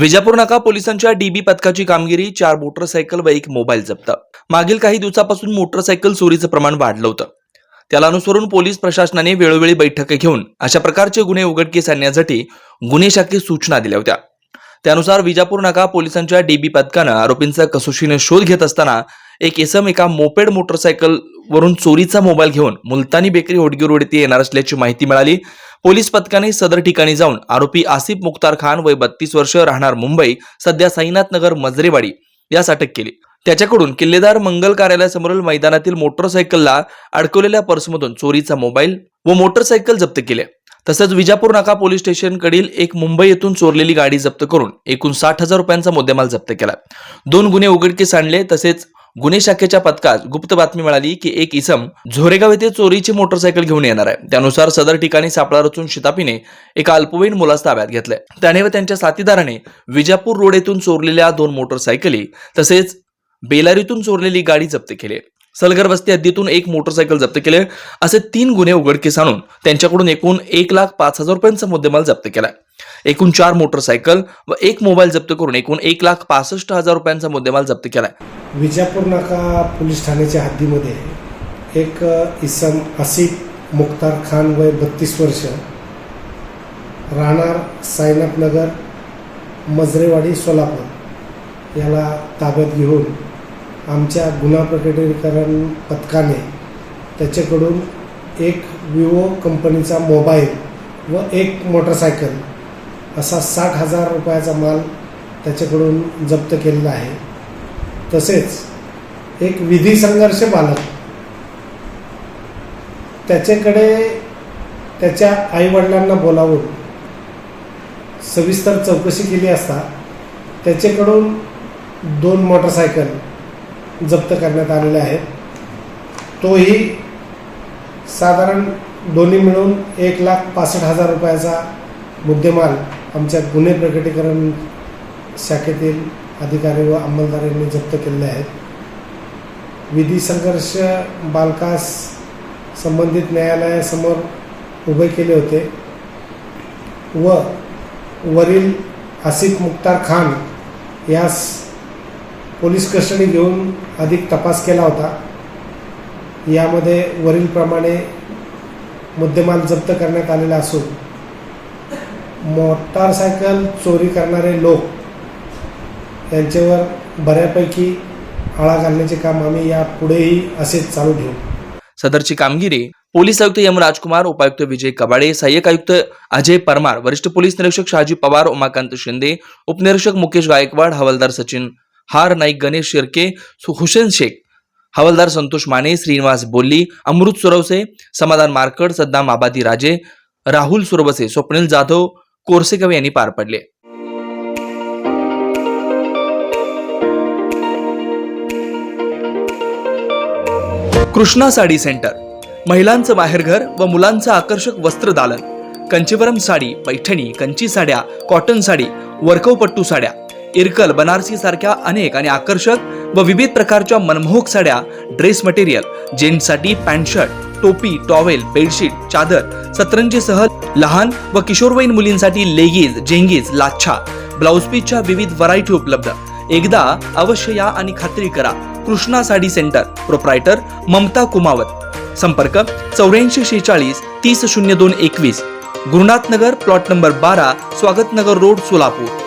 विजापूर नाका पोलिसांच्या डीबी पथकाची कामगिरी चार मोटरसायकल व एक मोबाईल जप्त. मागील काही दिवसापासून मोटरसायकल चोरीचं प्रमाण वाढलं होतं. त्याला अनुसरून पोलीस प्रशासनाने वेळोवेळी बैठक घेऊन अशा प्रकारचे गुन्हे उघडकीस आणण्यासाठी गुन्हे शाखेत सूचना दिल्या होत्या. त्यानुसार विजापूर नाका पोलिसांच्या डीबी पथकानं आरोपींचा कसोशीने शोध घेत असताना एक इसम एका मोपेड मोटरसायकल वरून चोरीचा मोबाईल घेऊन मुलतानी बेकरी होडगी रोड येथे येणार असल्याची माहिती मिळाली. पोलीस पथकाने सदर ठिकाणी जाऊन आरोपी आसिफ मुख्तार खान वय बत्तीस वर्ष राहणार मुंबई सध्या साईनाथ नगर मजरेवाडी यास अटक केली. त्याच्याकडून किल्लेदार मंगल कार्यालयासमोरील मैदानातील मोटरसायकलला अडकवलेल्या पर्समधून चोरीचा मोबाईल व मोटरसायकल जप्त केले. तसंच विजापूर नाका पोलीस स्टेशनकडील एक मुंबई येथून चोरलेली गाडी जप्त करून एकूण साठ हजार रुपयांचा मुद्देमाल जप्त केला. दोन गुन्हे उघडकीस आणले तसेच गुन्हे शाखेच्या पथकात गुप्त बातमी मिळाली की एक इसम झोरेगाव येथे चोरीची मोटरसायकल घेऊन येणार आहे. त्यानुसार सदर ठिकाणी सापळा रचून शितापीने एका अल्पवयीन मुलास ताब्यात घेतलंय. त्याने व त्यांच्या साथीदाराने विजापूर रोड येथून चोरलेल्या दोन मोटरसायकली तसेच बेलारीतून चोरलेली गाडी जप्त केली. सलगर वस्ती हद्दीतून एक मोटरसायकल जप्त केले असे तीन गुन्हे उघडकीस आणून त्यांच्याकडून एकूण एक लाख पाच हजार रुपयांचा मुद्देमाल जप्त केला एकूण चार मोटरसायकल व एक मोबाईल जप्त करून एकूण एक लाख पासष्ट हजार रुपयांचा मुद्देमाल जप्त केलाय. विजापूर नाका पोलीस ठाण्याच्या हद्दीमध्ये एक इसम आसिफ मुख्तार खान वय बत्तीस वर्ष राहणार साईनाथनगर मजरेवाडी सोलापूर. याला ताब्यात घेऊन आमच्या गुन्हा प्रकटीकरण पथकाने त्याच्याकडून एक विवो कंपनीचा मोबाईल व एक मोटरसायकल असा साठ हजार रुपयाचा माल त्याच्याकडून जप्त केलेला आहे. तसेच एक विधी संघर्ष बालक त्याच्याकडे त्याच्या आईवडिलांना बोलावून सविस्तर चौकशी केली असता त्याच्याकडून दोन मोटरसायकल जप्त करण्यात आलेले आहेत. तोही साधारण दोन्ही मिळून एक लाख पासष्ट हजार रुपयाचा मुद्देमाल आमच्या गुन्हे प्रकटीकरण शाखेतील अधिकारी व अंमलदारांनी जप्त केलेले आहेत. विधी संघर्ष बालकास संबंधित न्यायालयासमोर उभे केले होते व वरील आसिफ मुख्तार खान यास पोलीस कस्टडी घेऊन अधिक तपास केला होता. यामध्ये वरीलप्रमाणे मुद्देमाल जप्त करण्यात आलेला असून मोटारसायकल चोरी करणारे लोक यांच्यावर बऱ्यापैकी आळा घालण्याचे काम आम्ही या पुढेही असेच चालू ठेवू. सदरची कामगिरी पोलीस आयुक्त एम राजकुमार उपायुक्त विजय कबाडे सहाय्यक आयुक्त अजय परमार वरिष्ठ पोलीस निरीक्षक शहाजी पवार उमाकांत शिंदे उपनिरीक्षक मुकेश गायकवाड हवालदार सचिन हार नाईक गणेश शिर्के हुसेन शेख हवालदार संतोष माने श्रीनिवास बोल्ली अमृत सुरवसे समाधान मारकड सद्दाम आबादी राजे राहुल सुरवसे स्वप्नील जाधव कोरसेगाव यांनी पार पडले. कृष्णा साडी सेंटर. महिलांचं माहेरघर व मुलांचं आकर्षक वस्त्र दालन. कंचीवरम साडी पैठणी कंची साड्या कॉटन साडी वर्कवपट्टू साड्या. इरकल बनारसी सारख्या अनेक आणि आकर्षक व विविध प्रकारच्या मनमोहक साड्या ड्रेस मटेरियल जेंट्ससाठी पॅन्ट शर्ट टोपी टॉवेल बेडशीट चादर सतरंजीसह लहान व किशोरवयीन मुलींसाठी लेगीज जेंगीज लाच्छा. ब्लाउज पीसच्या विविध व्हरायटी उपलब्ध. एकदा अवश्य या आणि खात्री करा. कृष्णा साडी सेंटर. प्रोप्रायटर ममता कुमावत. संपर्क चौऱ्याऐंशी शेहेचाळीस तीस शून्य दोन एकवीस. गुरुनाथ नगर प्लॉट नंबर बारा स्वागत नगर रोड सोलापूर.